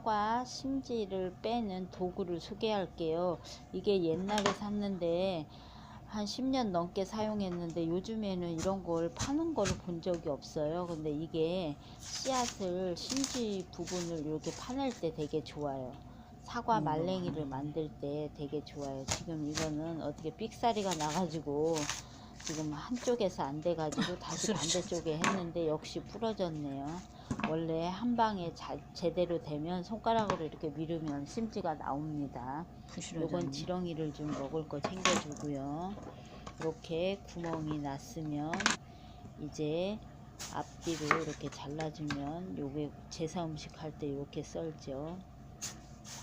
사과 심지를 빼는 도구를 소개할게요. 이게 옛날에 샀는데 한 10년 넘게 사용했는데 요즘에는 이런 걸 파는 걸본 적이 없어요. 근데 이게 씨앗을 심지 부분을 이렇게 파낼 때 되게 좋아요. 사과 음. 말랭이를 만들 때 되게 좋아요. 지금 이거는 어떻게 삑사리가 나가지고 지금 한쪽에서 안 돼가지고 다시 반대쪽에 했는데 역시 부러졌네요. 원래 한 방에 자- 제대로 되면 손가락으로 이렇게 밀으면 심지가 나옵니다. 요건 지렁이를 좀 먹을 거 챙겨주고요. 이렇게 구멍이 났으면 이제 앞뒤로 이렇게 잘라주면 요게 제사 음식 할 때 이렇게 썰죠.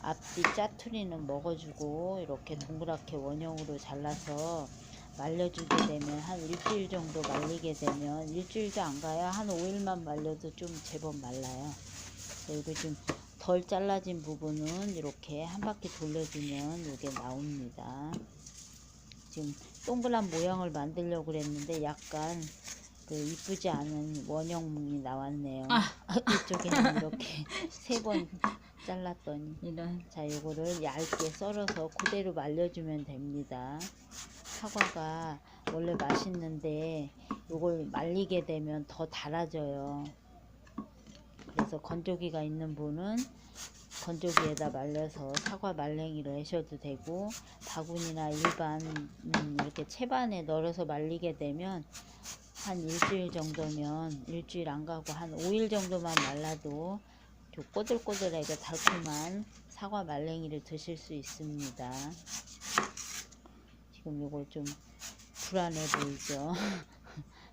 앞뒤 짜투리는 먹어주고 이렇게 동그랗게 원형으로 잘라서 말려주게 되면 한 일주일 정도 말리게 되면 일주일도 안 가요. 한 5일만 말려도 좀 제법 말라요. 그리고 좀 덜 잘라진 부분은 이렇게 한 바퀴 돌려주면 이게 나옵니다. 지금 동그란 모양을 만들려고 그랬는데 약간 그 이쁘지 않은 원형이 나왔네요. 아. 이쪽에는 이렇게 세 번 잘랐더니 이런 자 요거를 얇게 썰어서 그대로 말려주면 됩니다 사과가 원래 맛있는데 요걸 말리게 되면 더 달아져요 그래서 건조기가 있는 분은 건조기에다 말려서 사과 말랭이를 하셔도 되고 바구니나 일반 음, 이렇게 채반에 널어서 말리게 되면 한 일주일 정도면 일주일 안 가고 한 5일 정도만 말라도 좀 꼬들꼬들하게 달콤한 사과 말랭이를 드실 수 있습니다. 지금 요걸 좀 불안해 보이죠?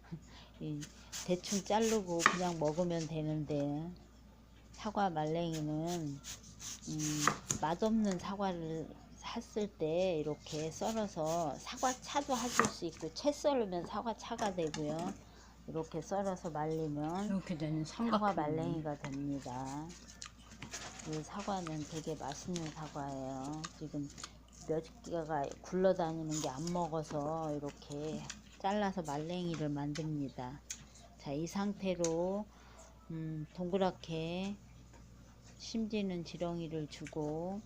이 대충 자르고 그냥 먹으면 되는데 사과 말랭이는 음, 맛없는 사과를 샀을 때 이렇게 썰어서 사과차도 하실 수 있고 채 썰으면 사과차가 되고요. 이렇게 썰어서 말리면 이렇게 되는 사과 삼각 말랭이가 됩니다. 이 사과는 되게 맛있는 사과예요. 지금 몇 개가 굴러다니는 게 안 먹어서 이렇게 잘라서 말랭이를 만듭니다. 자, 이 상태로 음, 동그랗게 심지는 지렁이를 주고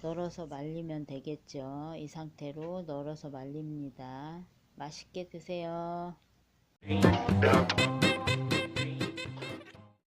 널어서 말리면 되겠죠. 이 상태로 널어서 말립니다. 맛있게 드세요. Ain't